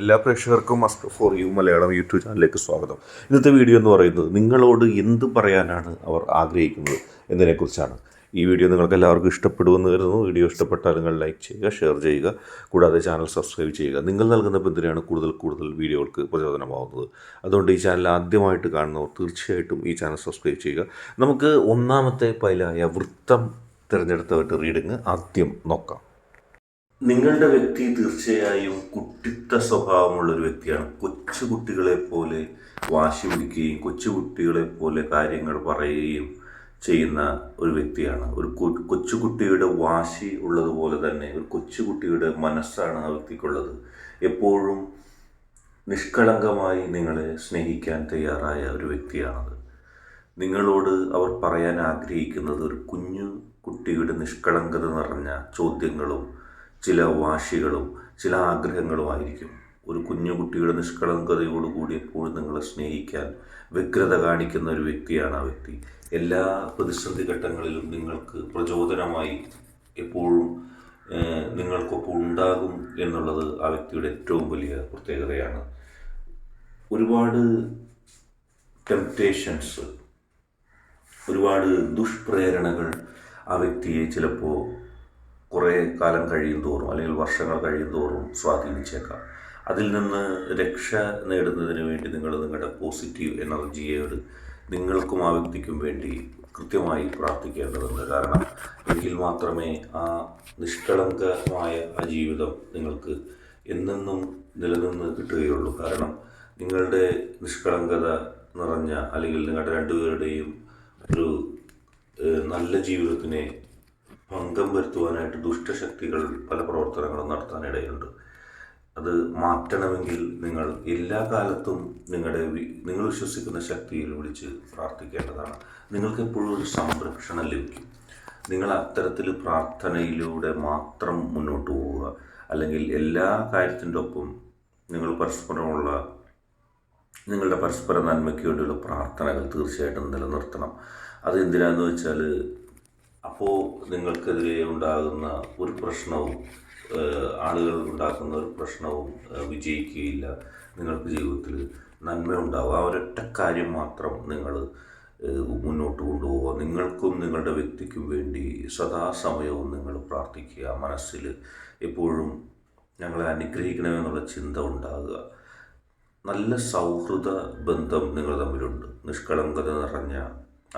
എല്ലാ പ്രേക്ഷകർക്കും master for you Malayalam YouTube ചാനലിലേക്ക് സ്വാഗതം. ഇന്നത്തെ വീഡിയോ എന്ന് പറയുന്നത് നിങ്ങളോട് എന്ത് പറയാനാണ് അവർ ആഗ്രഹിക്കുന്നത് എന്നതിനെക്കുറിച്ചാണ്. ഈ വീഡിയോ നിങ്ങൾക്ക് എല്ലാവർക്കും ഇഷ്ടപ്പെടുമെന്ന് കരുതുന്നു. വീഡിയോ ഇഷ്ടപ്പെട്ടാൽ നിങ്ങൾ ലൈക്ക് ചെയ്യുക ഷെയർ ചെയ്യുക കൂടാതെ ചാനൽ സബ്സ്ക്രൈബ് ചെയ്യുക. നിങ്ങൾ നൽകുന്ന പിന്തുണയാണ് കൂടുതൽ കൂടുതൽ വീഡിയോകൾക്ക് പ്രചോദനമാവുന്നത്? അതുകൊണ്ട് ഈ ചാനൽ ആദ്യമായിട്ട് കാണുന്നവർ തീർച്ചയായിട്ടും ഈ ചാനൽ സബ്സ്ക്രൈബ് ചെയ്യുക. നമുക്ക് ഒന്നാമത്തെ പൈലായ വൃത്തം തിരഞ്ഞെടുത്തവരുടെ റീഡിങ് ആദ്യം നോക്കാം. നിങ്ങളുടെ വ്യക്തി തീർച്ചയായും കുട്ടിത്ത സ്വഭാവമുള്ള ഒരു വ്യക്തിയാണ്. കൊച്ചുകുട്ടികളെ പോലെ വാശി പിടിക്കുകയും കൊച്ചു കുട്ടികളെ പോലെ കാര്യങ്ങൾ പറയുകയും ചെയ്യുന്ന ഒരു വ്യക്തിയാണ്. ഒരു കൊച്ചുകുട്ടിയുടെ വാശി ഉള്ളതുപോലെ തന്നെ ഒരു കൊച്ചുകുട്ടിയുടെ മനസ്സാണ് ആ വ്യക്തിക്കുള്ളത്. എപ്പോഴും നിഷ്കളങ്കമായി നിങ്ങളെ സ്നേഹിക്കാൻ തയ്യാറായ ഒരു വ്യക്തിയാണത്. നിങ്ങളോട് അവർ പറയാൻ ആഗ്രഹിക്കുന്നത് ഒരു കുഞ്ഞു കുട്ടിയുടെ നിഷ്കളങ്കത നിറഞ്ഞ ചോദ്യങ്ങളും ചില വാശികളും ചില ആഗ്രഹങ്ങളുമായിരിക്കും ഒരു കുഞ്ഞു കുട്ടിയുടെ നിഷ്കളങ്കതയോടുകൂടി എപ്പോഴും നിങ്ങളെ സ്നേഹിക്കാൻ വ്യഗ്രത കാണിക്കുന്ന ഒരു വ്യക്തിയാണ് ആ വ്യക്തി. എല്ലാ പ്രതിസന്ധി ഘട്ടങ്ങളിലും നിങ്ങൾക്ക് പ്രചോദനമായി എപ്പോഴും നിങ്ങൾക്കൊപ്പം ഉണ്ടാകും എന്നുള്ളത് ആ വ്യക്തിയുടെ ഏറ്റവും വലിയ പ്രത്യേകതയാണ്. ഒരുപാട് ടെംപ്റ്റേഷൻസ് ഒരുപാട് ദുഷ്പ്രേരണകൾ ആ വ്യക്തിയെ ചിലപ്പോൾ കുറേ കാലം കഴിയും തോറും അല്ലെങ്കിൽ വർഷങ്ങൾ കഴിയും തോറും സ്വാധീനിച്ചേക്കാം. അതിൽ നിന്ന് രക്ഷ നേടുന്നതിന് വേണ്ടി നിങ്ങൾ നിങ്ങളുടെ പോസിറ്റീവ് എനർജിയോട് നിങ്ങൾക്കും ആ വ്യക്തിക്കും വേണ്ടി കൃത്യമായി പ്രാർത്ഥിക്കേണ്ടതുണ്ട്. കാരണം എങ്കിൽ മാത്രമേ ആ നിഷ്കളങ്കമായ ആ ജീവിതം നിങ്ങൾക്ക് എന്നെന്നും നിലനിന്ന് കിട്ടുകയുള്ളൂ. കാരണം നിങ്ങളുടെ നിഷ്കളങ്കത നിറഞ്ഞ അല്ലെങ്കിൽ നിങ്ങളുടെ രണ്ടുപേരുടെയും ഒരു നല്ല ജീവിതത്തിനെ ഭംഗം വരുത്തുവാനായിട്ട് ദുഷ്ടശക്തികൾ പല പ്രവർത്തനങ്ങളും നടത്താനിടയുണ്ട്. അത് മാറ്റണമെങ്കിൽ നിങ്ങൾ എല്ലാ കാലത്തും നിങ്ങളുടെ നിങ്ങൾ വിശ്വസിക്കുന്ന ശക്തിയിൽ വിളിച്ച് പ്രാർത്ഥിക്കേണ്ടതാണ്. നിങ്ങൾക്ക് എപ്പോഴും ഒരു സംരക്ഷണം ലഭിക്കും. നിങ്ങൾ അത്തരത്തിൽ പ്രാർത്ഥനയിലൂടെ മാത്രം മുന്നോട്ട് പോവുക. അല്ലെങ്കിൽ എല്ലാ കാര്യത്തിന്റെ ഒപ്പം നിങ്ങൾ പരസ്പരമുള്ള നിങ്ങളുടെ പരസ്പര നന്മയ്ക്ക് വേണ്ടിയുള്ള പ്രാർത്ഥനകൾ തീർച്ചയായിട്ടും നിലനിർത്തണം. അത് എന്തിനാന്ന് വെച്ചാൽ അപ്പോൾ നിങ്ങൾക്കെതിരെ ഉണ്ടാകുന്ന ഒരു പ്രശ്നവും ആളുകൾ ഉണ്ടാക്കുന്ന ഒരു പ്രശ്നവും വിജയിക്കുകയില്ല. നിങ്ങൾക്ക് ജീവിതത്തിൽ നന്മ ഉണ്ടാവും ആ ഒരൊറ്റ കാര്യം മാത്രം നിങ്ങൾ മുന്നോട്ട് കൊണ്ടുപോവുക. നിങ്ങൾക്കും നിങ്ങളുടെ വ്യക്തിക്കും വേണ്ടി സദാസമയവും നിങ്ങൾ പ്രാർത്ഥിക്കുക. മനസ്സിൽ എപ്പോഴും ഞങ്ങളെ അനുഗ്രഹിക്കണമെന്നുള്ള ചിന്ത ഉണ്ടാകുക. നല്ല സൗഹൃദ ബന്ധം നിങ്ങൾ തമ്മിലുണ്ട്. നിഷ്കളങ്കത നിറഞ്ഞ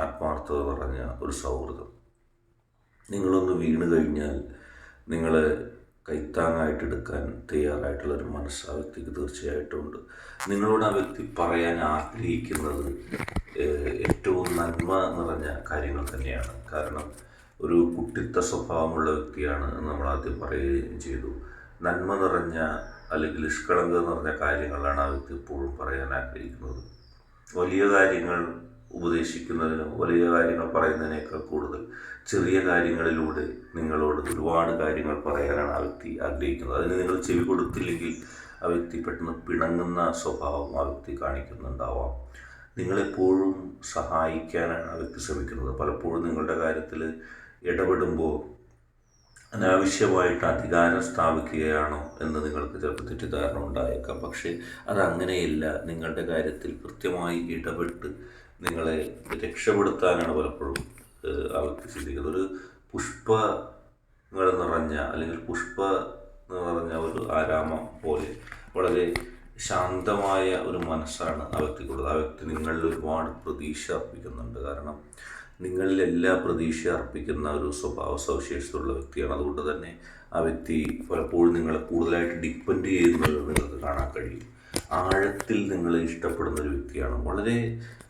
ആത്മാർത്ഥത നിറഞ്ഞ ഒരു സൗഹൃദം. നിങ്ങളൊന്ന് വീണ് കഴിഞ്ഞാൽ നിങ്ങളെ കൈത്താങ്ങായിട്ട് എടുക്കാൻ തയ്യാറായിട്ടുള്ള ഒരു മനസ്സ് ആ വ്യക്തിക്ക് തീർച്ചയായിട്ടും ഉണ്ട്. നിങ്ങളോട് ആ വ്യക്തി പറയാൻ ആഗ്രഹിക്കുന്നത് ഏറ്റവും നന്മ നിറഞ്ഞ കാര്യങ്ങൾ തന്നെയാണ്. കാരണം ഒരു കുട്ടിത്ത സ്വഭാവമുള്ള വ്യക്തിയാണ് നമ്മൾ ആദ്യം പറയുകയും ചെയ്തു. നന്മ നിറഞ്ഞ അല്ലെങ്കിൽ നിഷ്കളങ്കത നിറഞ്ഞ കാര്യങ്ങളാണ് ആ വ്യക്തി എപ്പോഴും പറയാൻ ആഗ്രഹിക്കുന്നത്. വലിയ കാര്യങ്ങൾ ഉപദേശിക്കുന്നതിനോ വലിയ കാര്യങ്ങൾ പറയുന്നതിനേക്കാൾ കൂടുതൽ ചെറിയ കാര്യങ്ങളിലൂടെ നിങ്ങളോട് ഒരുപാട് കാര്യങ്ങൾ പറയാനാണ് ആ വ്യക്തി ആഗ്രഹിക്കുന്നത്. അതിന് നിങ്ങൾ ചെവി കൊടുത്തില്ലെങ്കിൽ ആ വ്യക്തി പെട്ടെന്ന് പിണങ്ങുന്ന സ്വഭാവം ആ വ്യക്തി കാണിക്കുന്നുണ്ടാവാം. നിങ്ങളെപ്പോഴും സഹായിക്കാനാണ് ആ വ്യക്തി ശ്രമിക്കുന്നത്. പലപ്പോഴും നിങ്ങളുടെ കാര്യത്തിൽ ഇടപെടുമ്പോൾ അനാവശ്യമായിട്ട് അധികാരം സ്ഥാപിക്കുകയാണോ എന്ന് നിങ്ങൾക്ക് ചിലപ്പോൾ തെറ്റിദ്ധാരണ ഉണ്ടായേക്കാം. പക്ഷേ അതങ്ങനെയല്ല. നിങ്ങളുടെ കാര്യത്തിൽ കൃത്യമായി ഇടപെട്ട് നിങ്ങളെ രക്ഷപ്പെടുത്താനാണ് പലപ്പോഴും അവർക്ക് ചിന്തിക്കുന്നത്. ഒരു പുഷ്പങ്ങൾ നിറഞ്ഞ അല്ലെങ്കിൽ പുഷ്പ പറഞ്ഞ ഒരു ആരാമം പോലെ വളരെ ശാന്തമായ ഒരു മനസ്സാണ് ആ വ്യക്തിക്കുള്ളത്. ആ വ്യക്തി നിങ്ങളിൽ ഒരുപാട് പ്രതീക്ഷ അർപ്പിക്കുന്നുണ്ട്. കാരണം നിങ്ങളിൽ എല്ലാ പ്രതീക്ഷ അർപ്പിക്കുന്ന ഒരു സ്വഭാവ സവിശേഷതയുള്ള വ്യക്തിയാണ്. അതുകൊണ്ട് തന്നെ ആ വ്യക്തി പലപ്പോഴും നിങ്ങളെ കൂടുതലായിട്ട് ഡിപ്പെൻഡ് ചെയ്യുന്നത് നിങ്ങൾക്ക് കാണാൻ കഴിയും. ആഴത്തിൽ നിങ്ങളെ ഇഷ്ടപ്പെടുന്ന ഒരു വ്യക്തിയാണ്. വളരെ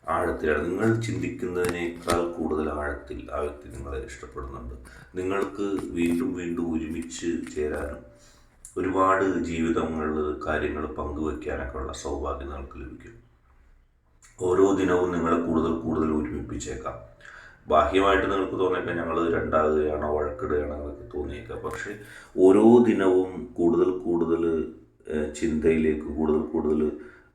ആഴത്തിലാണ് നിങ്ങൾ ചിന്തിക്കുന്നതിനേക്കാൾ കൂടുതൽ ആഴത്തിൽ ആ വ്യക്തി നിങ്ങളെ ഇഷ്ടപ്പെടുന്നുണ്ട്. നിങ്ങൾക്ക് വീണ്ടും വീണ്ടും ഒരുമിച്ച് ചേരാനും ഒരുപാട് ജീവിതങ്ങൾ കാര്യങ്ങൾ പങ്കുവെക്കാനൊക്കെ ഉള്ള സൗഭാഗ്യം നിങ്ങൾക്ക് ലഭിക്കും. ഓരോ ദിനവും നിങ്ങളെ കൂടുതൽ കൂടുതൽ ഒരുമിപ്പിച്ചേക്കാം. ബാഹ്യമായിട്ട് നിങ്ങൾക്ക് തോന്നിയേക്കാം ഞങ്ങൾ രണ്ടാകുകയാണോ വഴക്കിടുകയാണോ എന്നൊക്കെ തോന്നിയേക്കാം. പക്ഷേ ഓരോ ദിനവും കൂടുതൽ കൂടുതൽ ചിന്തയിലേക്ക് കൂടുതൽ കൂടുതൽ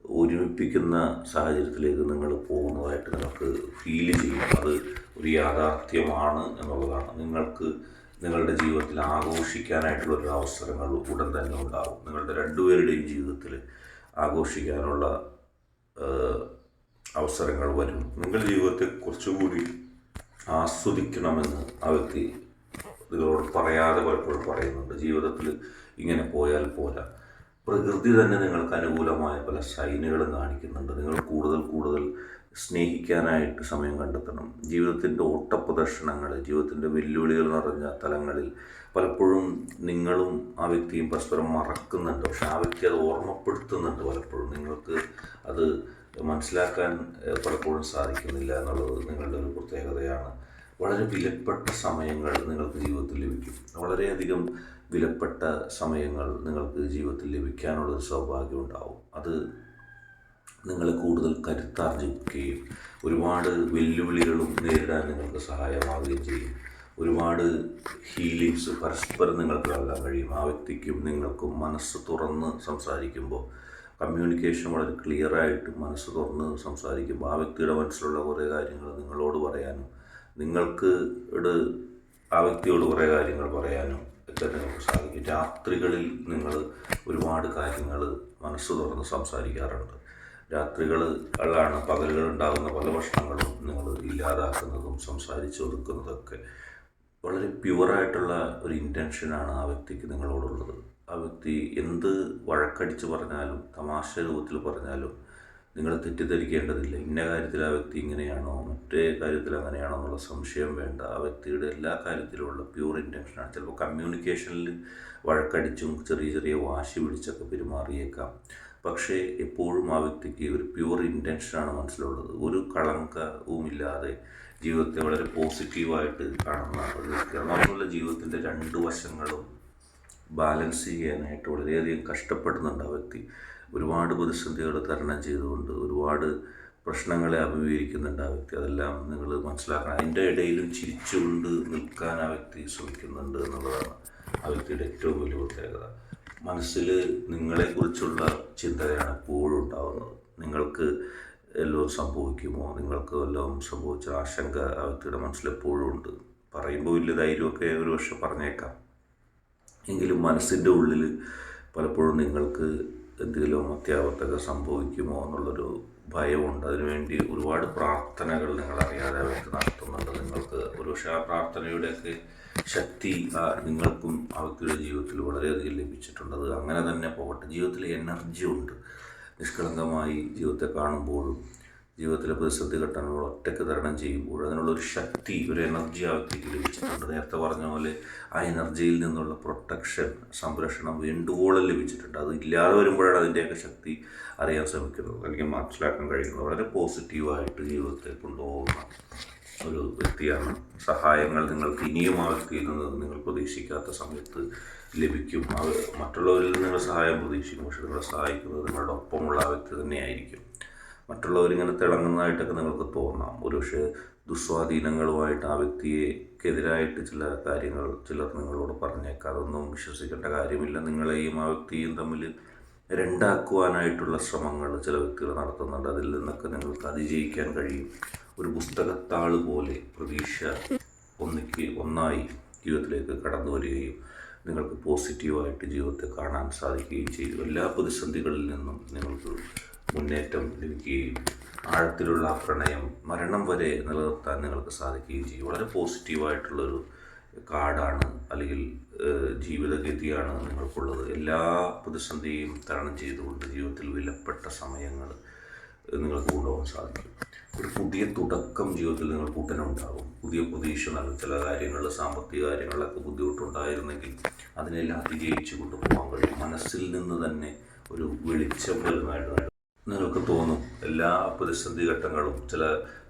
ഒരുമിപ്പിക്കുന്ന സാഹചര്യത്തിലേക്ക് നിങ്ങൾ പോകുന്നതായിട്ട് നിങ്ങൾക്ക് ഫീൽ ചെയ്യും. അത് ഒരു യാഥാർത്ഥ്യമാണ് എന്നുള്ളതാണ്. നിങ്ങൾക്ക് നിങ്ങളുടെ ജീവിതത്തിൽ ആഘോഷിക്കാനായിട്ടുള്ള ഒരു അവസരങ്ങൾ ഉടൻ തന്നെ ഉണ്ടാകും നിങ്ങളുടെ രണ്ടുപേരുടെയും ജീവിതത്തിൽ ആഘോഷിക്കാനുള്ള അവസരങ്ങൾ വരും. നിങ്ങളുടെ ജീവിതത്തെ കുറച്ചുകൂടി ആസ്വദിക്കണമെന്ന് ആ വ്യക്തി നിങ്ങളോട് പറയാതെ പലപ്പോഴും പറയുന്നുണ്ട്. ജീവിതത്തിൽ ഇങ്ങനെ പോയാൽ പോരാ. പ്രകൃതി തന്നെ നിങ്ങൾക്ക് അനുകൂലമായ പല സൈനുകളും കാണിക്കുന്നുണ്ട്. നിങ്ങൾ കൂടുതൽ കൂടുതൽ സ്നേഹിക്കാനായിട്ട് സമയം കണ്ടെത്തണം. ജീവിതത്തിന്റെ ഓട്ടപ്രദർശനങ്ങൾ ജീവിതത്തിന്റെ വെല്ലുവിളികൾ നിറഞ്ഞ തലങ്ങളിൽ പലപ്പോഴും നിങ്ങളും ആ വ്യക്തിയും പരസ്പരം മറക്കുന്നുണ്ട്. പക്ഷെ ആ വ്യക്തി അത് ഓർമ്മപ്പെടുത്തുന്നുണ്ട് പലപ്പോഴും. നിങ്ങൾക്ക് അത് മനസ്സിലാക്കാൻ പലപ്പോഴും സാധിക്കുന്നില്ല എന്നുള്ളത് നിങ്ങളുടെ ഒരു പ്രത്യേകതയാണ്. വളരെ വിലപ്പെട്ട സമയങ്ങൾ നിങ്ങൾക്ക് ജീവിതത്തിൽ ലഭിക്കും. വളരെയധികം വിലപ്പെട്ട സമയങ്ങൾ നിങ്ങൾക്ക് ജീവിതത്തിൽ ലഭിക്കാനുള്ളൊരു സൗഭാഗ്യം ഉണ്ടാവും അത് നിങ്ങളെ കൂടുതൽ കരുത്താർജിക്കുകയും ഒരുപാട് വെല്ലുവിളികളും നേരിടാൻ നിങ്ങൾക്ക് സഹായമാവുകയും ചെയ്യും. ഒരുപാട് ഹീലിങ്സ് പരസ്പരം നിങ്ങൾക്ക് നൽകാൻ കഴിയും. ആ വ്യക്തിക്കും നിങ്ങൾക്കും മനസ്സ് തുറന്ന് സംസാരിക്കുമ്പോൾ കമ്മ്യൂണിക്കേഷൻ വളരെ ക്ലിയറായിട്ട് മനസ്സ് തുറന്ന് സംസാരിക്കുമ്പോൾ ആ വ്യക്തിയുടെ മനസ്സിലുള്ള കുറേ കാര്യങ്ങൾ നിങ്ങളോട് പറയാനും നിങ്ങൾക്ക് ആ വ്യക്തിയോട് കുറേ കാര്യങ്ങൾ പറയാനും ഒക്കെ നിങ്ങൾക്ക് സാധിക്കും. രാത്രികളിൽ നിങ്ങൾ ഒരുപാട് കാര്യങ്ങൾ മനസ്സ് തുറന്ന് സംസാരിക്കാറുണ്ട്. രാത്രികളാണ് പകലുകൾ ഉണ്ടാകുന്ന പല ഭക്ഷണങ്ങളും നിങ്ങൾ ഇല്ലാതാക്കുന്നതും സംസാരിച്ചു ഒതുക്കുന്നതൊക്കെ വളരെ പ്യുവറായിട്ടുള്ള ഒരു ഇന്റൻഷനാണ് ആ വ്യക്തിക്ക് നിങ്ങളോടുള്ളത്. ആ വ്യക്തി എന്ത് വഴക്കടിച്ച് പറഞ്ഞാലും തമാശ രൂപത്തിൽ പറഞ്ഞാലും നിങ്ങൾ തെറ്റിദ്ധരിക്കേണ്ടതില്ല. ഇന്ന കാര്യത്തിൽ ആ വ്യക്തി ഇങ്ങനെയാണോ? മറ്റേ കാര്യത്തിൽ അങ്ങനെയാണോ എന്നുള്ള സംശയം വേണ്ട. ആ വ്യക്തിയുടെ എല്ലാ കാര്യത്തിലുമുള്ള പ്യൂർ ഇന്റൻഷനാണ് ചിലപ്പോൾ കമ്മ്യൂണിക്കേഷനിൽ വഴക്കടിച്ചും ചെറിയ ചെറിയ വാശി പിടിച്ചൊക്കെ പെരുമാറിയേക്കാം. പക്ഷേ എപ്പോഴും ആ വ്യക്തിക്ക് ഒരു പ്യൂർ ഇന്റൻഷനാണ് മനസ്സിലുള്ളത്. ഒരു കളങ്കവുമില്ലാതെ ജീവിതത്തെ വളരെ പോസിറ്റീവായിട്ട് കാണുന്ന ഒരു വ്യക്തിയാണ്. മാത്രമല്ല ജീവിതത്തിന്റെ രണ്ട് വശങ്ങളും ബാലൻസ് ചെയ്യാനായിട്ട് വളരെയധികം കഷ്ടപ്പെടുന്നുണ്ട് ആ വ്യക്തി. ഒരുപാട് പ്രതിസന്ധികൾ തരണം ചെയ്തുകൊണ്ട് ഒരുപാട് പ്രശ്നങ്ങളെ അഭിമുഖീകരിക്കുന്നുണ്ട് ആ വ്യക്തി. അതെല്ലാം നിങ്ങൾ മനസ്സിലാക്കണം. അതിന്റെ ഇടയിലും ചിരിച്ചുകൊണ്ട് നിൽക്കാൻ ആ വ്യക്തി ശ്രമിക്കുന്നുണ്ട് എന്നുള്ളതാണ് ആ വ്യക്തിയുടെ ഏറ്റവും വലിയ പ്രത്യേകത. മനസ്സിൽ നിങ്ങളെക്കുറിച്ചുള്ള ചിന്തയാണ് എപ്പോഴും ഉണ്ടാകുന്നത് നിങ്ങൾക്ക് എല്ലാം സംഭവിക്കുമോ? നിങ്ങൾക്ക് എല്ലാം സംഭവിച്ച ആശങ്ക ആ വ്യക്തിയുടെ മനസ്സിൽ എപ്പോഴും ഉണ്ട്. പറയുമ്പോൾ വലിയ ധൈര്യമൊക്കെ ഒരു പക്ഷെ പറഞ്ഞേക്കാം. എങ്കിലും മനസ്സിന്റെ ഉള്ളിൽ പലപ്പോഴും നിങ്ങൾക്ക് എന്തെങ്കിലും അത്യാപത്തൊക്കെ സംഭവിക്കുമോ എന്നുള്ളൊരു ഭയമുണ്ട്. അതിനുവേണ്ടി ഒരുപാട് പ്രാർത്ഥനകൾ നിങ്ങൾ അറിയാതെ അവർക്ക് നടത്തുന്നുണ്ട്. നിങ്ങൾക്ക് ഒരുപക്ഷെ ആ പ്രാർത്ഥനയുടെയൊക്കെ ശക്തി നിങ്ങൾക്കും ആ ജീവിതത്തിൽ വളരെയധികം ലഭിച്ചിട്ടുണ്ട്. അത് അങ്ങനെ തന്നെ പോകട്ടെ. ജീവിതത്തിൽ എനർജി ഉണ്ട്. നിഷ്കളങ്കമായി ജീവിതത്തെ കാണുമ്പോഴും ജീവിതത്തിലെ പ്രതിസന്ധി ഘട്ടങ്ങൾ ഒറ്റയ്ക്ക് തരണം ചെയ്യുമ്പോൾ അതിനുള്ളൊരു ശക്തി ഒരു എനർജി ആ വ്യക്തിക്ക് ലഭിച്ചിട്ടുണ്ട്. നേരത്തെ പറഞ്ഞ പോലെ ആ എനർജിയിൽ നിന്നുള്ള പ്രൊട്ടക്ഷൻ സംരക്ഷണം വേണ്ടുവോളം ലഭിച്ചിട്ടുണ്ട്. അത് ഇല്ലാതെ വരുമ്പോഴാണ് അതിന്റെയൊക്കെ ശക്തി അറിയാൻ ശ്രമിക്കുന്നത്. അല്ലെങ്കിൽ മനസ്സിലാക്കാൻ കഴിയുന്നത്. വളരെ പോസിറ്റീവായിട്ട് ജീവിതത്തെ കൊണ്ടുപോകുന്ന ഒരു വ്യക്തിയാണ്. സഹായങ്ങൾ നിങ്ങൾക്ക് ഇനിയും ആ വ്യക്തിയിൽ നിന്ന് നിങ്ങൾ പ്രതീക്ഷിക്കാത്ത സമയത്ത് ലഭിക്കും. മറ്റുള്ളവരിൽ നിന്ന് നിങ്ങൾ സഹായം പ്രതീക്ഷിക്കും. പക്ഷെ നിങ്ങളെ സഹായിക്കുന്നത് നിങ്ങളുടെ ഒപ്പമുള്ള ആ വ്യക്തി തന്നെയായിരിക്കും. മറ്റുള്ളവരിങ്ങനെ തിളങ്ങുന്നതായിട്ടൊക്കെ നിങ്ങൾക്ക് തോന്നാം. ഒരുപക്ഷെ ദുസ്വാധീനങ്ങളുമായിട്ട് ആ വ്യക്തിയെക്കെതിരായിട്ട് ചില കാര്യങ്ങൾ ചിലർ നിങ്ങളോട് പറഞ്ഞേക്കാം. അതൊന്നും വിശ്വസിക്കേണ്ട കാര്യമില്ല. നിങ്ങളെയും ആ വ്യക്തിയും തമ്മിൽ രണ്ടാക്കുവാനായിട്ടുള്ള ശ്രമങ്ങൾ ചില വ്യക്തികൾ നടത്തുന്നുണ്ട്. അതിൽ നിന്നൊക്കെ നിങ്ങൾക്ക് അതിജയിക്കാൻ കഴിയും. ഒരു പുസ്തകത്താൾ പോലെ പ്രതീക്ഷ ഒന്നിക്ക് ഒന്നായി ജീവിതത്തിലേക്ക് കടന്നു വരികയും നിങ്ങൾക്ക് പോസിറ്റീവായിട്ട് ജീവിതത്തെ കാണാൻ സാധിക്കുകയും ചെയ്യും എല്ലാ പ്രതിസന്ധികളിൽ നിന്നും നിങ്ങൾക്ക് മുന്നേറ്റം ലഭിക്കുകയും ആഴത്തിലുള്ള പ്രണയം മരണം വരെ നിലനിർത്താൻ നിങ്ങൾക്ക് സാധിക്കുകയും ചെയ്യും. വളരെ പോസിറ്റീവായിട്ടുള്ളൊരു കാർഡാണ് അല്ലെങ്കിൽ ജീവിതഗതിയാണ് നിങ്ങൾക്കുള്ളത്. എല്ലാ പ്രതിസന്ധിയും തരണം ചെയ്തുകൊണ്ട് ജീവിതത്തിൽ വിലപ്പെട്ട സമയങ്ങൾ നിങ്ങൾക്ക് കൊണ്ടുപോകാൻ സാധിക്കും. ഒരു പുതിയ തുടക്കം ജീവിതത്തിൽ നിങ്ങൾ കൂട്ടനുണ്ടാകും. പുതിയ പ്രതീക്ഷ നൽകും. ചില കാര്യങ്ങൾ സാമ്പത്തിക കാര്യങ്ങളിലൊക്കെ ബുദ്ധിമുട്ടുണ്ടായിരുന്നെങ്കിൽ അതിനെല്ലാം അതിജയിച്ച് കൊണ്ടുപോകാൻ കഴിയും. മനസ്സിൽ നിന്ന് തന്നെ ഒരു വെളിച്ചം വരുന്നതായിട്ട് നിങ്ങൾക്ക് തോന്നും എല്ലാ പ്രതിസന്ധി ഘട്ടങ്ങളും ചില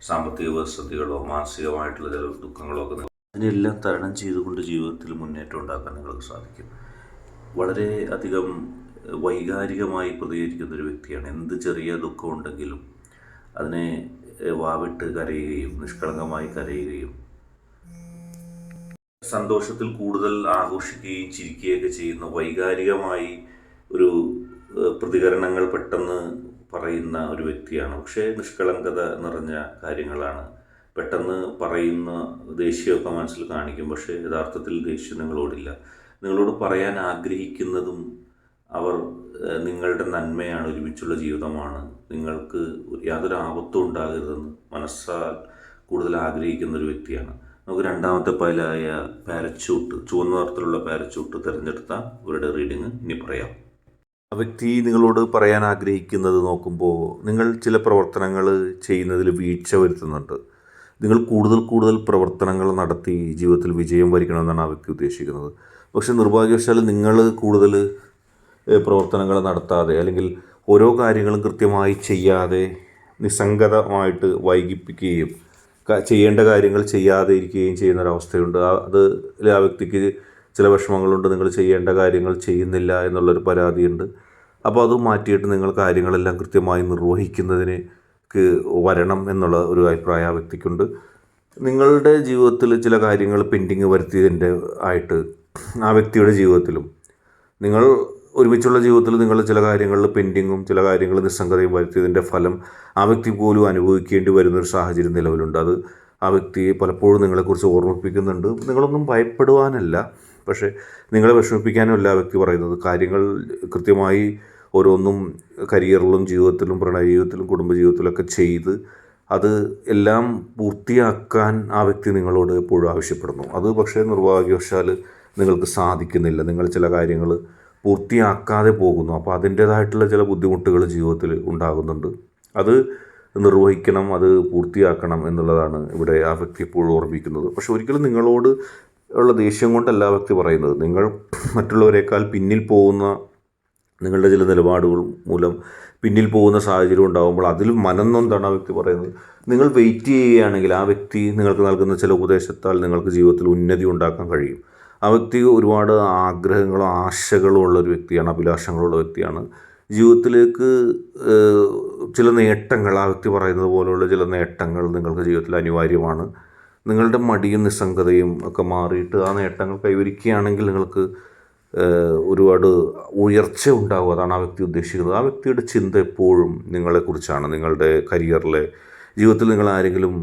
സാമ്പത്തിക പ്രതിസന്ധികളോ മാനസികമായിട്ടുള്ള ചില ദുഃഖങ്ങളോ ഒക്കെ അതിനെല്ലാം തരണം ചെയ്തുകൊണ്ട് ജീവിതത്തിൽ മുന്നേറ്റം ഉണ്ടാക്കാൻ നിങ്ങൾക്ക് സാധിക്കും. വളരെ അധികം വൈകാരികമായി പ്രതികരിക്കുന്ന ഒരു വ്യക്തിയാണ്. എന്ത് ചെറിയ ദുഃഖം ഉണ്ടെങ്കിലും അതിനെ വാവിട്ട് കരയുകയും നിഷ്കളങ്കമായി കരയുകയും സന്തോഷത്തിൽ കൂടുതൽ ആഘോഷിക്കുകയും ചിരിക്കുകയൊക്കെ ചെയ്യുന്ന വൈകാരികമായി ഒരു പ്രതികരണങ്ങൾ പെട്ടെന്ന് പറയുന്ന ഒരു വ്യക്തിയാണ്. പക്ഷേ നിഷ്കളങ്കത നിറഞ്ഞ കാര്യങ്ങളാണ്. പെട്ടെന്ന് പറയുന്ന ദേഷ്യമൊക്കെ മനസ്സിൽ കാണിക്കും. പക്ഷേ യഥാർത്ഥത്തിൽ ദേഷ്യം നിങ്ങളോടില്ല. നിങ്ങളോട് പറയാൻ ആഗ്രഹിക്കുന്നതും അവർ നിങ്ങളുടെ നന്മയാണ് ഒരുമിച്ചുള്ള ജീവിതമാണ്. നിങ്ങൾക്ക് യാതൊരു ആപത്തും ഉണ്ടാകരുതെന്ന് മനസ്സാൽ കൂടുതൽ ആഗ്രഹിക്കുന്ന ഒരു വ്യക്തിയാണ്. നമുക്ക് രണ്ടാമത്തെ പൈലായ പാരച്യൂട്ട് ചുവന്ന നിറത്തിലുള്ള പാരച്യൂട്ട് തിരഞ്ഞെടുത്ത ഇവരുടെ റീഡിങ് ഇനി പറയാം. വ്യക്തി നിങ്ങളോട് പറയാൻ ആഗ്രഹിക്കുന്നത് നോക്കുമ്പോൾ നിങ്ങൾ ചില പ്രവർത്തനങ്ങൾ ചെയ്യുന്നതിൽ വീഴ്ച വരുത്തുന്നുണ്ട്. നിങ്ങൾ കൂടുതൽ കൂടുതൽ പ്രവർത്തനങ്ങൾ നടത്തി ജീവിതത്തിൽ വിജയം വരിക്കണമെന്നാണ് ആ വ്യക്തി ഉദ്ദേശിക്കുന്നത്. പക്ഷെ നിർഭാഗ്യവശാൽ നിങ്ങൾ കൂടുതൽ പ്രവർത്തനങ്ങൾ നടത്താതെ അല്ലെങ്കിൽ ഓരോ കാര്യങ്ങളും കൃത്യമായി ചെയ്യാതെ നിസ്സംഗതമായിട്ട് വൈകിപ്പിക്കുകയും ചെയ്യേണ്ട കാര്യങ്ങൾ ചെയ്യാതെ ഇരിക്കുകയും ചെയ്യുന്ന ഒരവസ്ഥയുണ്ട് അത് ആ വ്യക്തിക്ക് ചില വിഷമങ്ങളുണ്ട് നിങ്ങൾ ചെയ്യേണ്ട കാര്യങ്ങൾ ചെയ്യുന്നില്ല എന്നുള്ളൊരു പരാതിയുണ്ട്. അപ്പോൾ അത് മാറ്റിയിട്ട് നിങ്ങൾ കാര്യങ്ങളെല്ലാം കൃത്യമായി നിർവഹിക്കുന്നതിന് ക്ക് വരണം എന്നുള്ള ഒരു അഭിപ്രായം ആ വ്യക്തിക്കുണ്ട്. നിങ്ങളുടെ ജീവിതത്തിൽ ചില കാര്യങ്ങൾ പെൻഡിങ് വരുത്തിയതിന്റെ ആയിട്ട് ആ വ്യക്തിയുടെ ജീവിതത്തിലും നിങ്ങൾ ഒരുമിച്ചുള്ള ജീവിതത്തിൽ നിങ്ങൾ ചില കാര്യങ്ങളിൽ പെൻഡിങ്ങും ചില കാര്യങ്ങൾ നിസ്സംഗതയും വരുത്തിയതിന്റെ ഫലം ആ വ്യക്തി പോലും അനുഭവിക്കേണ്ടി വരുന്നൊരു സാഹചര്യം നിലവിലുണ്ട്. അത് ആ വ്യക്തി പലപ്പോഴും നിങ്ങളെക്കുറിച്ച് ഓർമ്മിപ്പിക്കുന്നുണ്ട്. നിങ്ങളൊന്നും ഭയപ്പെടുവാനല്ല. പക്ഷേ നിങ്ങളെ വിഷമിപ്പിക്കാനുമല്ല വ്യക്തി പറയുന്നത്. കാര്യങ്ങൾ കൃത്യമായി ഓരോന്നും കരിയറിലും ജീവിതത്തിലും പ്രണയ ജീവിതത്തിലും കുടുംബജീവിതത്തിലൊക്കെ ചെയ്ത് അത് എല്ലാം പൂർത്തിയാക്കാൻ ആ വ്യക്തി നിങ്ങളോട് എപ്പോഴും ആവശ്യപ്പെടുന്നു. അത് പക്ഷേ നിർഭാഗ്യവശാൽ നിങ്ങൾക്ക് സാധിക്കുന്നില്ല. നിങ്ങൾ ചില കാര്യങ്ങൾ പൂർത്തിയാക്കാതെ പോകുന്നു. അപ്പോൾ അതിന്റേതായിട്ടുള്ള ചില ബുദ്ധിമുട്ടുകൾ ജീവിതത്തിൽ ഉണ്ടാകുന്നുണ്ട്. അത് നിർവഹിക്കണം അത് പൂർത്തിയാക്കണം എന്നുള്ളതാണ് ഇവിടെ ആ വ്യക്തി എപ്പോഴും ഓർമ്മിക്കുന്നത് പക്ഷെ ഒരിക്കലും നിങ്ങളോട് ഉള്ള ദേഷ്യം കൊണ്ടല്ല വ്യക്തി പറയുന്നത്. നിങ്ങൾ മറ്റുള്ളവരെക്കാൾ പിന്നിൽ പോകുന്ന നിങ്ങളുടെ ചില നിലപാടുകൾ മൂലം പിന്നിൽ പോകുന്ന സാഹചര്യം ഉണ്ടാകുമ്പോൾ അതിൽ മനം ആ വ്യക്തി പറയുന്നത്. നിങ്ങൾ വെയിറ്റ് ചെയ്യുകയാണെങ്കിൽ ആ വ്യക്തി നിങ്ങൾക്ക് നൽകുന്ന ചില ഉപദേശത്താൽ നിങ്ങൾക്ക് ജീവിതത്തിൽ ഉന്നതി ഉണ്ടാക്കാൻ കഴിയും. ആ വ്യക്തി ഒരുപാട് ആഗ്രഹങ്ങളും ആശകളും ഉള്ള ഒരു വ്യക്തിയാണ് അഭിലാഷങ്ങളുള്ള വ്യക്തിയാണ്. ജീവിതത്തിലേക്ക് ചില നേട്ടങ്ങൾ ആ വ്യക്തി പറയുന്നത് പോലെയുള്ള ചില നേട്ടങ്ങൾ നിങ്ങൾക്ക് ജീവിതത്തിൽ അനിവാര്യമാണ്. നിങ്ങളുടെ മടിയും നിസ്സംഗതയും ഒക്കെ മാറിയിട്ട് ആ നേട്ടങ്ങൾ കൈവരിക്കുകയാണെങ്കിൽ നിങ്ങൾക്ക് ഒരുപാട് ഉയർച്ച ഉണ്ടാകും അതാണ് ആ വ്യക്തി ഉദ്ദേശിക്കുന്നത്. ആ വ്യക്തിയുടെ ചിന്ത എപ്പോഴും നിങ്ങളെക്കുറിച്ചാണ്. നിങ്ങളുടെ കരിയറിലെ ജീവിതത്തിൽ നിങ്ങൾ ആരെങ്കിലും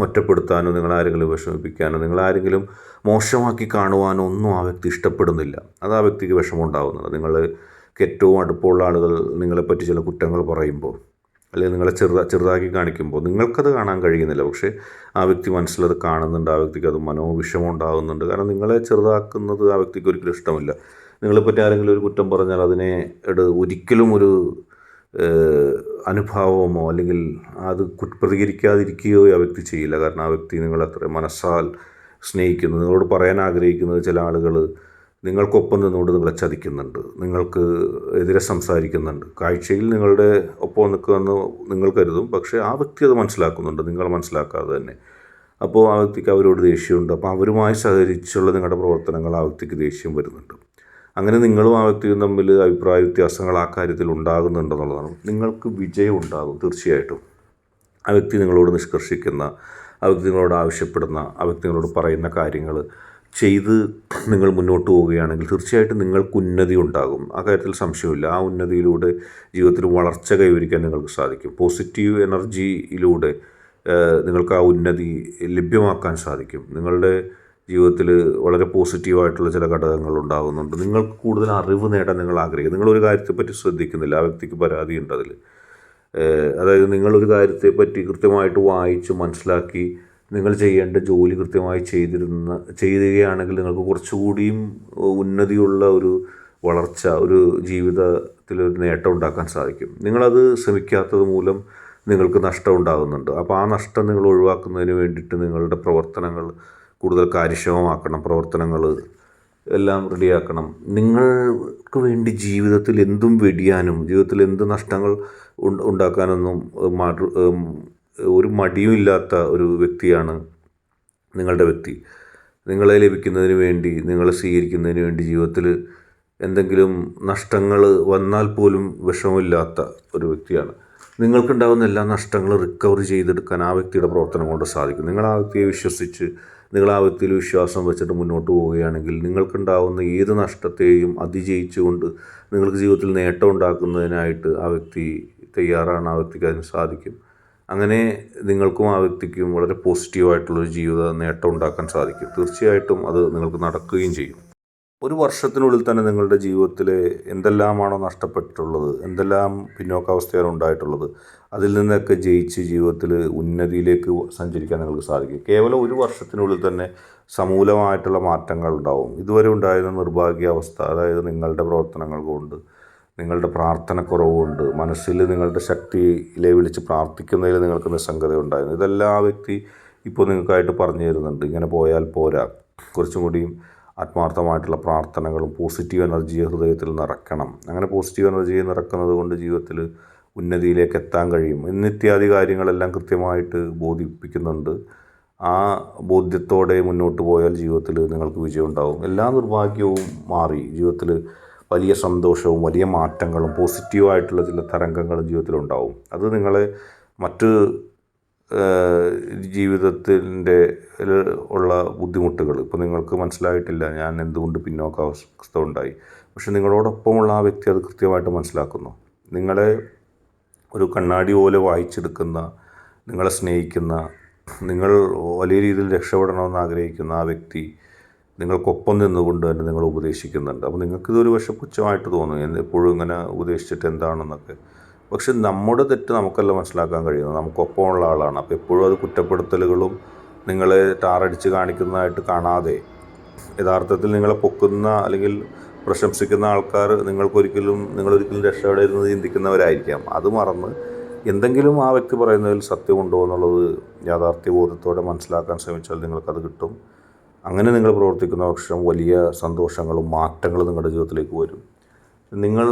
ഒറ്റപ്പെടുത്താനോ നിങ്ങൾ ആരെങ്കിലും വിഷമിപ്പിക്കാനോ നിങ്ങൾ ആരെങ്കിലും മോശമാക്കി കാണുവാനോ ഒന്നും ആ വ്യക്തി ഇഷ്ടപ്പെടുന്നില്ല. അത് ആ വ്യക്തിക്ക് വിഷമം ഉണ്ടാകുന്നത് നിങ്ങൾക്ക് ഏറ്റവും അടുപ്പമുള്ള ആളുകൾ നിങ്ങളെപ്പറ്റി ചില കുറ്റങ്ങൾ പറയുമ്പോൾ. അല്ലെങ്കിൽ നിങ്ങളെ ചെറുതാ ചെറുതാക്കി കാണിക്കുമ്പോൾ നിങ്ങൾക്കത് കാണാൻ കഴിയുന്നില്ല. പക്ഷേ ആ വ്യക്തി മനസ്സിലത് കാണുന്നുണ്ട് ആ വ്യക്തിക്ക് അത് മനോവിഷമം ഉണ്ടാകുന്നുണ്ട് കാരണം നിങ്ങളെ ചെറുതാക്കുന്നത് ആ വ്യക്തിക്ക് ഒരിക്കലും ഇഷ്ടമില്ല. നിങ്ങളെപ്പറ്റി ആരെങ്കിലും ഒരു കുറ്റം പറഞ്ഞാൽ അതിനെ ഒരിക്കലും ഒരു അനുഭാവമോ അല്ലെങ്കിൽ അത് പ്രതികരിക്കാതിരിക്കുകയോ ആ വ്യക്തി ചെയ്യില്ല. കാരണം ആ വ്യക്തി നിങ്ങളത്ര മനസ്സാൽ സ്നേഹിക്കുന്നു. നിങ്ങളോട് പറയാൻ ആഗ്രഹിക്കുന്നത് ചില ആളുകൾ നിങ്ങൾക്കൊപ്പം നിന്നുകൊണ്ട് നിങ്ങളെ ചതിക്കുന്നുണ്ട്. നിങ്ങൾക്ക് എതിരെ സംസാരിക്കുന്നുണ്ട്. കാഴ്ചയിൽ നിങ്ങളുടെ ഒപ്പം നിൽക്കുമെന്ന് നിങ്ങൾ കരുതും. പക്ഷേ ആ വ്യക്തി അത് മനസ്സിലാക്കുന്നുണ്ട്. നിങ്ങൾ മനസ്സിലാക്കാതെ തന്നെ. അപ്പോൾ ആ വ്യക്തിക്ക് അവരോട് ദേഷ്യമുണ്ട്. അപ്പോൾ അവരുമായി സഹകരിച്ചുള്ള നിങ്ങളുടെ പ്രവർത്തനങ്ങൾ ആ വ്യക്തിക്ക് ദേഷ്യം വരുന്നുണ്ട്. അങ്ങനെ നിങ്ങളും ആ വ്യക്തിയും തമ്മിൽ അഭിപ്രായ വ്യത്യാസങ്ങൾ ആ കാര്യത്തിൽ ഉണ്ടാകുന്നുണ്ടെന്നുള്ളതാണ് നിങ്ങൾക്ക് വിജയം ഉണ്ടാകും തീർച്ചയായിട്ടും. ആ വ്യക്തി നിങ്ങളോട് നിഷ്കർഷിക്കുന്ന ആ വ്യക്തി നിങ്ങളോട് ആവശ്യപ്പെടുന്ന ആ വ്യക്തി നിങ്ങളോട് പറയുന്ന കാര്യങ്ങൾ ചെയ്ത് നിങ്ങൾ മുന്നോട്ട് പോവുകയാണെങ്കിൽ തീർച്ചയായിട്ടും നിങ്ങൾക്ക് ഉന്നതി ഉണ്ടാകും. ആ കാര്യത്തിൽ സംശയമില്ല ആ ഉന്നതിയിലൂടെ ജീവിതത്തിൽ വളർച്ച കൈവരിക്കാൻ നിങ്ങൾക്ക് സാധിക്കും. പോസിറ്റീവ് എനർജിയിലൂടെ നിങ്ങൾക്ക് ആ ഉന്നതി ലഭ്യമാക്കാൻ സാധിക്കും. നിങ്ങളുടെ ജീവിതത്തിൽ വളരെ പോസിറ്റീവായിട്ടുള്ള ചില ഘടകങ്ങൾ ഉണ്ടാകുന്നുണ്ട്. നിങ്ങൾക്ക് കൂടുതൽ അറിവ് നേടാൻ നിങ്ങൾ ആഗ്രഹിക്കും നിങ്ങളൊരു കാര്യത്തെപ്പറ്റി ശ്രദ്ധിക്കുന്നില്ല. ആ വ്യക്തിക്ക് പരാതിയുണ്ട് അതിൽ. അതായത് നിങ്ങളൊരു കാര്യത്തെപ്പറ്റി കൃത്യമായിട്ട് വായിച്ച് മനസ്സിലാക്കി നിങ്ങൾ ചെയ്യേണ്ട ജോലി കൃത്യമായി ചെയ്തിരുന്ന ചെയ്യുകയാണെങ്കിൽ നിങ്ങൾക്ക് കുറച്ചുകൂടിയും ഉന്നതിയുള്ള ഒരു വളർച്ച ഒരു ജീവിതത്തിൽ ഒരു നേട്ടം ഉണ്ടാക്കാൻ സാധിക്കും. നിങ്ങളത് ശ്രമിക്കാത്തത് മൂലം നിങ്ങൾക്ക് നഷ്ടം ഉണ്ടാകുന്നുണ്ട്. അപ്പോൾ ആ നഷ്ടം നിങ്ങൾ ഒഴിവാക്കുന്നതിന് വേണ്ടിയിട്ട് നിങ്ങളുടെ പ്രവർത്തനങ്ങൾ കൂടുതൽ കാര്യക്ഷമമാക്കണം പ്രവർത്തനങ്ങൾ എല്ലാം റെഡിയാക്കണം. നിങ്ങൾക്ക് വേണ്ടി ജീവിതത്തിൽ എന്തും വെടിയാനും ജീവിതത്തിൽ എന്ത് നഷ്ടങ്ങൾ ഉണ്ടാക്കാനൊന്നും ഏഹ്, മറു- ഏഹ്, ഒരു മടിയും ഇല്ലാത്ത ഒരു വ്യക്തിയാണ് നിങ്ങളുടെ വ്യക്തി. നിങ്ങളെ ലഭിക്കുന്നതിന് വേണ്ടി നിങ്ങളെ സ്വീകരിക്കുന്നതിന് വേണ്ടി ജീവിതത്തിൽ എന്തെങ്കിലും നഷ്ടങ്ങൾ വന്നാൽ പോലും വിഷമമില്ലാത്ത ഒരു വ്യക്തിയാണ്. നിങ്ങൾക്കുണ്ടാകുന്ന എല്ലാ നഷ്ടങ്ങളും റിക്കവർ ചെയ്തെടുക്കാൻ ആ വ്യക്തിയുടെ പ്രവർത്തനം കൊണ്ട് സാധിക്കും. നിങ്ങൾ ആ വ്യക്തിയെ വിശ്വസിച്ച് നിങ്ങൾ ആ വ്യക്തിയിൽ വിശ്വാസം വെച്ചിട്ട് മുന്നോട്ട് പോവുകയാണെങ്കിൽ നിങ്ങൾക്കുണ്ടാകുന്ന ഏത് നഷ്ടത്തെയും അതിജയിച്ചുകൊണ്ട് നിങ്ങൾക്ക് ജീവിതത്തിൽ നേട്ടം ഉണ്ടാക്കുന്നതിനായിട്ട് ആ വ്യക്തി തയ്യാറാണ് ആ വ്യക്തിക്ക് അതിന് സാധിക്കും. അങ്ങനെ നിങ്ങൾക്കും ആ വ്യക്തിക്കും വളരെ പോസിറ്റീവായിട്ടുള്ളൊരു ജീവിത നേട്ടം ഉണ്ടാക്കാൻ സാധിക്കും. തീർച്ചയായിട്ടും അത് നിങ്ങൾക്ക് നടക്കുകയും ചെയ്യും. ഒരു വർഷത്തിനുള്ളിൽ തന്നെ നിങ്ങളുടെ ജീവിതത്തിൽ എന്തെല്ലാമാണോ നഷ്ടപ്പെട്ടിട്ടുള്ളത് എന്തെല്ലാം പിന്നോക്കാവസ്ഥയാണ് ഉണ്ടായിട്ടുള്ളത് അതിൽ നിന്നൊക്കെ ജയിച്ച് ജീവിതത്തിൽ ഉന്നതിയിലേക്ക് സഞ്ചരിക്കാൻ നിങ്ങൾക്ക് സാധിക്കും. കേവലം ഒരു വർഷത്തിനുള്ളിൽ തന്നെ സമൂലമായിട്ടുള്ള മാറ്റങ്ങൾ ഉണ്ടാവും ഇതുവരെ ഉണ്ടായിരുന്ന നിർഭാഗ്യാവസ്ഥ അതായത് നിങ്ങളുടെ പ്രവർത്തനങ്ങൾ കൊണ്ട് നിങ്ങളുടെ പ്രാർത്ഥനക്കുറവ് കൊണ്ട് മനസ്സിൽ നിങ്ങളുടെ ശക്തിയിലെ വിളിച്ച് പ്രാർത്ഥിക്കുന്നതിൽ നിങ്ങൾക്ക് നിസ്സംഗത ഉണ്ടായിരുന്നു ഇതെല്ലാം ആ വ്യക്തി ഇപ്പോൾ നിങ്ങൾക്കായിട്ട് പറഞ്ഞു തരുന്നുണ്ട്. ഇങ്ങനെ പോയാൽ പോരാ. കുറച്ചും കൂടിയും ആത്മാർത്ഥമായിട്ടുള്ള പ്രാർത്ഥനകളും പോസിറ്റീവ് എനർജിയെ ഹൃദയത്തിൽ നിറക്കണം. അങ്ങനെ പോസിറ്റീവ് എനർജിയെ നിറക്കുന്നത് കൊണ്ട് ജീവിതത്തിൽ ഉന്നതിയിലേക്ക് എത്താൻ കഴിയും. എന്നിത്യാദി കാര്യങ്ങളെല്ലാം കൃത്യമായിട്ട് ബോധിപ്പിക്കുന്നുണ്ട്. ആ ബോധ്യത്തോടെ മുന്നോട്ട് പോയാൽ ജീവിതത്തിൽ നിങ്ങൾക്ക് വിജയം ഉണ്ടാവും. എല്ലാ നിർഭാഗ്യവും മാറി. ജീവിതത്തിൽ വലിയ സന്തോഷവും വലിയ മാറ്റങ്ങളും പോസിറ്റീവായിട്ടുള്ള ചില തരംഗങ്ങളും ജീവിതത്തിലുണ്ടാവും. അത് നിങ്ങളെ മറ്റ് ജീവിതത്തിന്റെ ഉള്ള ബുദ്ധിമുട്ടുകൾ ഇപ്പോൾ നിങ്ങൾക്ക് മനസ്സിലായിട്ടില്ല ഞാൻ എന്തുകൊണ്ട് പിന്നോക്കാവസ്ഥ ഉണ്ടായി. പക്ഷെ നിങ്ങളോടൊപ്പമുള്ള ആ വ്യക്തി അത് കൃത്യമായിട്ട് മനസ്സിലാക്കുന്നു. നിങ്ങളെ ഒരു കണ്ണാടി പോലെ വായിച്ചെടുക്കുന്ന നിങ്ങളെ സ്നേഹിക്കുന്ന നിങ്ങൾ വലിയ രീതിയിൽ രക്ഷപ്പെടണമെന്ന് ആഗ്രഹിക്കുന്ന ആ വ്യക്തി നിങ്ങൾക്കൊപ്പം നിന്നുകൊണ്ട് തന്നെ നിങ്ങൾ ഉപദേശിക്കുന്നുണ്ട്. അപ്പോൾ നിങ്ങൾക്കിതൊരു പക്ഷേ പുച്ഛമായിട്ട് തോന്നും. എപ്പോഴും ഇങ്ങനെ ഉപദേശിച്ചിട്ട് എന്താണെന്നൊക്കെ. പക്ഷെ നമ്മുടെ തെറ്റ് നമുക്കല്ല മനസ്സിലാക്കാൻ കഴിയുന്നത്. നമുക്കൊപ്പമുള്ള ആളാണ്. അപ്പോൾ എപ്പോഴും അത് കുറ്റപ്പെടുത്തലുകളും നിങ്ങളെ ടാറടിച്ച് കാണിക്കുന്നതായിട്ട് കാണാതെ യഥാർത്ഥത്തിൽ നിങ്ങളെ പൊക്കുന്ന അല്ലെങ്കിൽ പ്രശംസിക്കുന്ന ആൾക്കാർ നിങ്ങൾക്കൊരിക്കലും നിങ്ങളൊരിക്കലും രക്ഷപ്പെടരുന്നത് ചിന്തിക്കുന്നവരായിരിക്കാം. അത് മറന്ന് എന്തെങ്കിലും ആ വ്യക്തി പറയുന്നതിൽ സത്യമുണ്ടോ എന്നുള്ളത് യാഥാർത്ഥ്യബോധത്തോടെ മനസ്സിലാക്കാൻ ശ്രമിച്ചാൽ നിങ്ങൾക്കത് കിട്ടും. അങ്ങനെ നിങ്ങൾ പ്രവർത്തിക്കുന്ന പക്ഷം വലിയ സന്തോഷങ്ങളും മാറ്റങ്ങളും നിങ്ങളുടെ ജീവിതത്തിലേക്ക് വരും. നിങ്ങൾ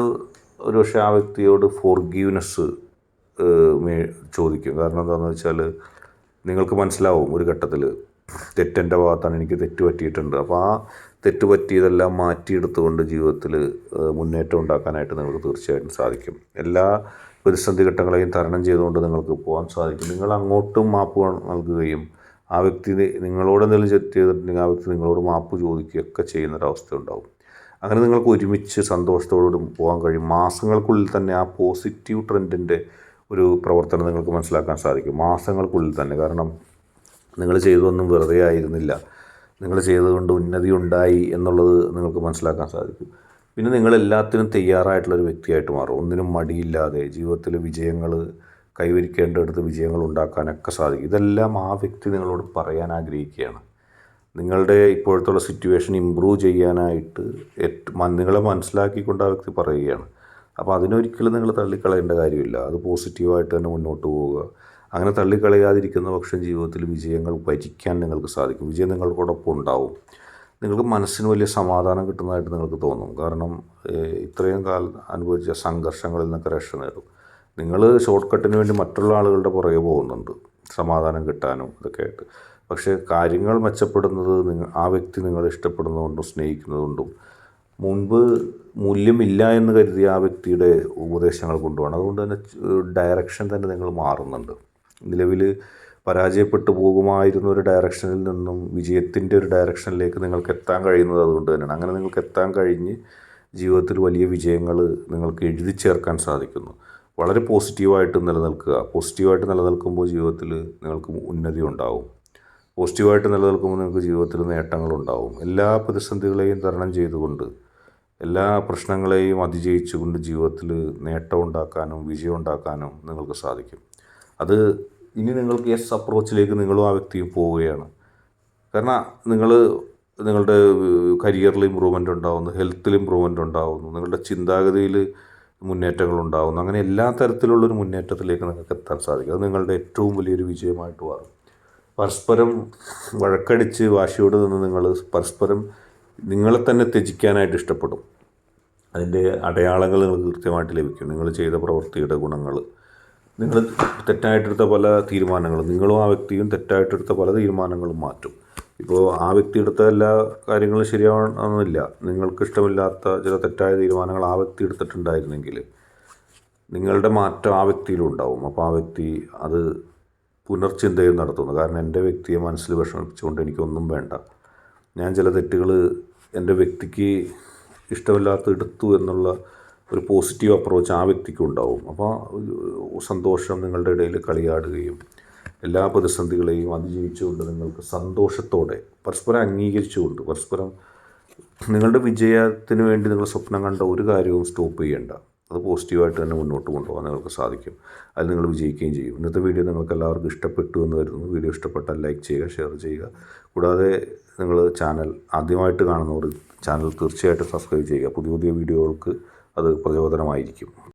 ഒരു പക്ഷേ ആ വ്യക്തിയോട് ഫോർഗീവ്നെസ് ചോദിക്കും. കാരണം എന്താണെന്ന് വെച്ചാൽ നിങ്ങൾക്ക് മനസ്സിലാവും ഒരു ഘട്ടത്തിൽ തെറ്റെന്റെ ഭാഗത്താണ് എനിക്ക് തെറ്റ് പറ്റിയിട്ടുണ്ട്. അപ്പോൾ ആ തെറ്റ് പറ്റിയതെല്ലാം മാറ്റിയെടുത്തുകൊണ്ട് ജീവിതത്തിൽ മുന്നേറ്റം ഉണ്ടാക്കാനായിട്ട് നിങ്ങൾക്ക് തീർച്ചയായിട്ടും സാധിക്കും. എല്ലാ പ്രതിസന്ധി ഘട്ടങ്ങളെയും തരണം ചെയ്തുകൊണ്ട് നിങ്ങൾക്ക് പോകാൻ സാധിക്കും. നിങ്ങൾ അങ്ങോട്ടും മാപ്പ് നൽകുകയും ആ വ്യക്തി നിങ്ങളോട് എന്തെങ്കിലും തെറ്റ് ചെയ്തിട്ടുണ്ടെങ്കിൽ ആ വ്യക്തി നിങ്ങളോട് മാപ്പ് ചോദിക്കുകയൊക്കെ ചെയ്യുന്നൊരവസ്ഥ ഉണ്ടാവും അങ്ങനെ നിങ്ങൾക്ക് ഒരുമിച്ച് സന്തോഷത്തോടും പോകാൻ കഴിയും. മാസങ്ങൾക്കുള്ളിൽ തന്നെ ആ പോസിറ്റീവ് ട്രെൻഡിന്റെ ഒരു പ്രവർത്തനം നിങ്ങൾക്ക് മനസ്സിലാക്കാൻ സാധിക്കും. മാസങ്ങൾക്കുള്ളിൽ തന്നെ. കാരണം നിങ്ങൾ ചെയ്തതൊന്നും വെറുതെ ആയിരുന്നില്ല. നിങ്ങൾ ചെയ്തതുകൊണ്ട് ഉന്നതി ഉണ്ടായി എന്നുള്ളത് നിങ്ങൾക്ക് മനസ്സിലാക്കാൻ സാധിക്കും. പിന്നെ നിങ്ങൾ എല്ലാത്തിനും തയ്യാറായിട്ടുള്ളൊരു വ്യക്തിയായിട്ട് മാറും. ഒന്നിനും മടിയില്ലാതെ ജീവിതത്തിൽ വിജയങ്ങൾ കൈവരിക്കേണ്ടടുത്ത് വിജയങ്ങൾ ഉണ്ടാക്കാനൊക്കെ സാധിക്കും. ഇതെല്ലാം ആ വ്യക്തി നിങ്ങളോട് പറയാൻ ആഗ്രഹിക്കുകയാണ്. നിങ്ങളുടെ ഇപ്പോഴത്തുള്ള സിറ്റുവേഷൻ ഇമ്പ്രൂവ് ചെയ്യാനായിട്ട് നിങ്ങളെ മനസ്സിലാക്കിക്കൊണ്ട് ആ വ്യക്തി പറയുകയാണ്. അപ്പോൾ അതിനൊരിക്കലും നിങ്ങൾ തള്ളിക്കളയേണ്ട കാര്യമില്ല. അത് പോസിറ്റീവായിട്ട് തന്നെ മുന്നോട്ട് പോവുക. അങ്ങനെ തള്ളിക്കളയാതിരിക്കുന്ന പക്ഷം ജീവിതത്തിൽ വിജയങ്ങൾ വരിക്കാൻ നിങ്ങൾക്ക് സാധിക്കും. വിജയം നിങ്ങൾക്കോടൊപ്പം ഉണ്ടാവും. നിങ്ങൾക്ക് മനസ്സിന് വലിയ സമാധാനം കിട്ടുന്നതായിട്ട് നിങ്ങൾക്ക് തോന്നും. കാരണം ഇത്രയും കാലം അനുഭവിച്ച സംഘർഷങ്ങളിൽ നിന്നൊക്കെ രക്ഷ നേടും. നിങ്ങൾ ഷോർട്ട് കട്ടിന് വേണ്ടി മറ്റുള്ള ആളുകളുടെ പുറകെ പോകുന്നുണ്ട്. സമാധാനം കിട്ടാനും ഇതൊക്കെ ആയിട്ട്. പക്ഷേ കാര്യങ്ങൾ മെച്ചപ്പെടുന്നത് നിങ്ങൾ ആ വ്യക്തി നിങ്ങളെ ഇഷ്ടപ്പെടുന്നതുകൊണ്ടും സ്നേഹിക്കുന്നതുകൊണ്ടും മുൻപ് മൂല്യമില്ല എന്ന് കരുതി ആ വ്യക്തിയുടെ ഉപദേശങ്ങൾ കൊണ്ടുപോകണം. അതുകൊണ്ട് തന്നെ ഡയറക്ഷൻ തന്നെ നിങ്ങൾ മാറുന്നുണ്ട്. നിലവിൽ പരാജയപ്പെട്ടു പോകുമായിരുന്ന ഒരു ഡയറക്ഷനിൽ നിന്നും വിജയത്തിന്റെ ഒരു ഡയറക്ഷനിലേക്ക് നിങ്ങൾക്ക് എത്താൻ കഴിയുന്നത് അതുകൊണ്ട് തന്നെയാണ്. അങ്ങനെ നിങ്ങൾക്ക് എത്താൻ കഴിഞ്ഞ് ജീവിതത്തിൽ വലിയ വിജയങ്ങൾ നിങ്ങൾക്ക് എഴുതി ചേർക്കാൻ സാധിക്കുന്നു. വളരെ പോസിറ്റീവായിട്ട് നിലനിൽക്കുക. പോസിറ്റീവായിട്ട് നിലനിൽക്കുമ്പോൾ ജീവിതത്തിൽ നിങ്ങൾക്ക് ഉന്നതി ഉണ്ടാവും. പോസിറ്റീവായിട്ട് നിലനിൽക്കുമ്പോൾ നിങ്ങൾക്ക് ജീവിതത്തിൽ നേട്ടങ്ങളുണ്ടാവും എല്ലാ പ്രതിസന്ധികളെയും തരണം ചെയ്തുകൊണ്ട് എല്ലാ പ്രശ്നങ്ങളെയും അതിജയിച്ചുകൊണ്ട് ജീവിതത്തിൽ നേട്ടം ഉണ്ടാക്കാനും വിജയം ഉണ്ടാക്കാനും നിങ്ങൾക്ക് സാധിക്കും. അത് ഇനി നിങ്ങൾക്ക് എസ് അപ്രോച്ചിലേക്ക് നിങ്ങളും ആ വ്യക്തിയും പോവുകയാണ്. കാരണം നിങ്ങൾ നിങ്ങളുടെ കരിയറിൽ ഇമ്പ്രൂവ്മെന്റ് ഉണ്ടാവുന്നു ഹെൽത്തിൽ ഇമ്പ്രൂവ്മെന്റ് ഉണ്ടാവുന്നു നിങ്ങളുടെ ചിന്താഗതിയിൽ മുന്നേറ്റങ്ങൾ ഉണ്ടാവുന്നു അങ്ങനെ എല്ലാ തരത്തിലുള്ളൊരു മുന്നേറ്റത്തിലേക്ക് നിങ്ങൾക്ക് എത്താൻ സാധിക്കും. അത് നിങ്ങളുടെ ഏറ്റവും വലിയൊരു വിജയമായിട്ട് മാറും. പരസ്പരം വഴക്കടിച്ച് വാശിയോട് നിന്ന് നിങ്ങൾ പരസ്പരം നിങ്ങളെ തന്നെ ത്യജിക്കാനായിട്ട് ഇഷ്ടപ്പെടും. അതിന്റെ അടയാളങ്ങൾ നിങ്ങൾക്ക് കൃത്യമായിട്ട് ലഭിക്കും. നിങ്ങൾ ചെയ്ത പ്രവൃത്തിയുടെ ഗുണങ്ങൾ. നിങ്ങൾ തെറ്റായിട്ടെടുത്ത പല തീരുമാനങ്ങളും നിങ്ങളും ആ വ്യക്തിയും തെറ്റായിട്ടെടുത്ത പല തീരുമാനങ്ങളും മാറ്റും. ഇപ്പോൾ ആ വ്യക്തി എടുത്ത എല്ലാ കാര്യങ്ങളും ശരിയാവണമെന്നില്ല. നിങ്ങൾക്ക് ഇഷ്ടമില്ലാത്ത ചില തെറ്റായ തീരുമാനങ്ങൾ ആ വ്യക്തി എടുത്തിട്ടുണ്ടായിരുന്നെങ്കിൽ നിങ്ങളുടെ മാറ്റം ആ വ്യക്തിയിലും ഉണ്ടാവും. അപ്പോൾ ആ വ്യക്തി അത് പുനർചിന്തയും നടത്തുന്നു. കാരണം എന്റെ വ്യക്തിയെ മനസ്സിൽ വിഷമിപ്പിച്ചുകൊണ്ട് എനിക്കൊന്നും വേണ്ട. ഞാൻ ചില തെറ്റുകൾ എന്റെ വ്യക്തിക്ക് ഇഷ്ടമില്ലാത്ത എടുത്തു എന്നുള്ള ഒരു പോസിറ്റീവ് അപ്രോച്ച് ആ വ്യക്തിക്കും ഉണ്ടാവും അപ്പോൾ സന്തോഷം നിങ്ങളുടെ ഇടയിൽ കളിയാടുകയും എല്ലാ പ്രതിസന്ധികളെയും അതിജീവിച്ചുകൊണ്ട് നിങ്ങൾക്ക് സന്തോഷത്തോടെ പരസ്പരം അംഗീകരിച്ചുകൊണ്ട് പരസ്പരം നിങ്ങളുടെ വിജയത്തിന് വേണ്ടി നിങ്ങൾ സ്വപ്നം കണ്ട ഒരു കാര്യവും സ്റ്റോപ്പ് ചെയ്യേണ്ട. അത് പോസിറ്റീവായിട്ട് തന്നെ മുന്നോട്ട് കൊണ്ടുപോകാൻ നിങ്ങൾക്ക് സാധിക്കും. അതിൽ നിങ്ങൾ വിജയിക്കുകയും ചെയ്യും. ഇന്നത്തെ വീഡിയോ നിങ്ങൾക്ക് എല്ലാവർക്കും ഇഷ്ടപ്പെട്ടു എന്ന് കരുതുന്നു. വീഡിയോ ഇഷ്ടപ്പെട്ടാൽ ലൈക്ക് ചെയ്യുക ഷെയർ ചെയ്യുക. കൂടാതെ നിങ്ങൾ ചാനൽ ആദ്യമായിട്ട് കാണുന്നവർ ചാനൽ തീർച്ചയായിട്ടും സബ്സ്ക്രൈബ് ചെയ്യുക. പുതിയ പുതിയ വീഡിയോകൾക്ക് അത് പ്രചോദനമായിരിക്കും.